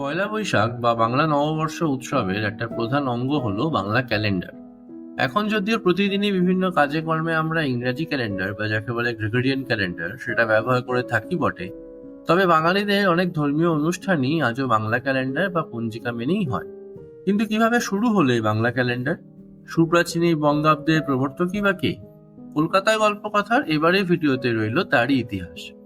পয়লা বৈশাখ বা বাংলা নববর্ষ উৎসবের একটা প্রধান অঙ্গ হলো বাংলা ক্যালেন্ডার। এখন যদিও প্রতিদিনই বিভিন্ন কাজে কর্মে আমরা ইংরাজি ক্যালেন্ডার বা যাকে বলে গ্রেগরিয়ান ক্যালেন্ডার সেটা ব্যবহার করে থাকি বটে, তবে বাঙালিদের অনেক ধর্মীয় অনুষ্ঠানই আজও বাংলা ক্যালেন্ডার বা পঞ্জিকা মেনেই হয়। কিন্তু কীভাবে শুরু হলো এই বাংলা ক্যালেন্ডার? সুপ্রাচীন এই বঙ্গাব্দের প্রবর্তকই বা কে? কলকাতায় গল্পকথার এবারে ভিডিওতে রইল তারই ইতিহাস।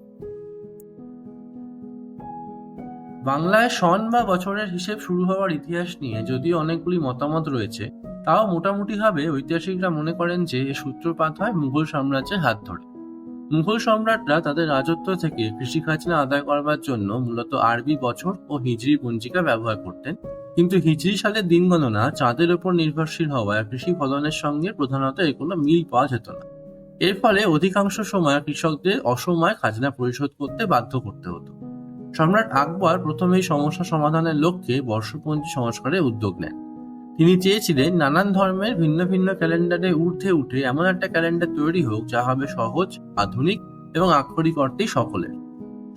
বাংলায় সন বা বছরের হিসেব শুরু হওয়ার ইতিহাস নিয়ে যদিও অনেকগুলি মতামত রয়েছে, তাও মোটামুটি মোটামুটিভাবে ঐতিহাসিকরা মনে করেন যে এর সূত্রপাত হয় মুঘল সাম্রাজ্যের হাত ধরে। মুঘল সম্রাটরা তাদের রাজত্ব থেকে কৃষি খাজনা আদায় করবার জন্য মূলত আরবি বছর ও হিজরি পঞ্জিকা ব্যবহার করতেন। কিন্তু হিজরি সালের দিন গণনা চাঁদের উপর নির্ভরশীল হওয়ায় কৃষি ফলনের সঙ্গে প্রধানত এর কোনো মিল পাওয়া যেত না। এর ফলে অধিকাংশ সময় কৃষকদের অসময় খাজনা পরিশোধ করতে বাধ্য করতে হতো। সম্রাট আকবর প্রথম সমস্যা সমাধানের লক্ষ্যে বর্ষপঞ্জি সংস্কারের উদ্যোগ নেন। তিনি চেয়েছিলেন নানান ধর্মের ভিন্ন ভিন্ন ক্যালেন্ডারে ঊর্ধ্বে উঠে এমন একটা ক্যালেন্ডার তৈরি হোক, যা হবে সহজ, আধুনিক এবং আক্ষরিক অর্থেই সকলের।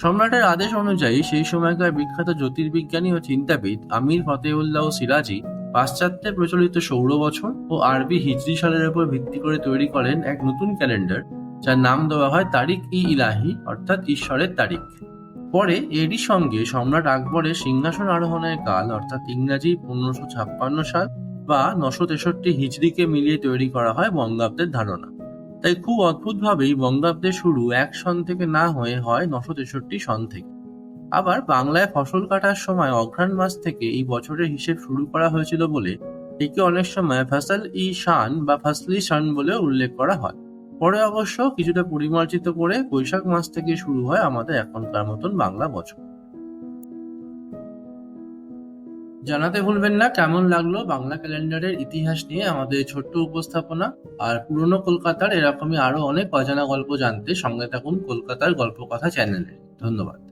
সম্রাটের আদেশ অনুযায়ী সেই সময়কার বিখ্যাত জ্যোতির্বিজ্ঞানী ও চিন্তাবিদ আমির ফতেউল্লাহ সিরাজি পাশ্চাত্যে প্রচলিত সৌর বছর ও আরবি হিজরি সালের উপর ভিত্তি করে তৈরি করেন এক নতুন ক্যালেন্ডার, যার নাম দেওয়া হয় তারিখ ই ইলাহি, অর্থাৎ ঈশ্বরের তারিখ। পরে এরই সঙ্গে সম্রাট আকবরের সিংহাসন আরোহণের কাল, অর্থাৎ ইংরাজি পনেরোশো ছাপ্পান্ন সাল বা নশো তেষট্টি হিজড়িকে মিলিয়ে তৈরি করা হয় বঙ্গাব্দের ধারণা। তাই খুব অদ্ভুতভাবেই বঙ্গাব্দের শুরু এক সন থেকে না হয়ে হয় নশো তেষট্টি সন থেকে। আবার বাংলায় ফসল কাটার সময় অঘ্রাণ মাস থেকে এই বছরের হিসেব শুরু করা হয়েছিল বলে একে অনেক সময় ফসল ই শান বা ফসলি শান বলে উল্লেখ করা হয়। পরে অবশ্য কিছুটা পরিমার্জিত করে বৈশাখ মাস থেকে শুরু হয় আমাদের এখনকার মতন বাংলা বছর। জানাতে ভুলবেন না, কেমন লাগল বাংলা ক্যালেন্ডারের ইতিহাস নিয়ে আমাদের ছোট্ট উপস্থাপনা? আর পুরনো কলকাতার এরকমই আরও অনেক অজানা গল্প জানতে সঙ্গে থাকুন কলকাতার গল্প কথা চ্যানেলে। ধন্যবাদ।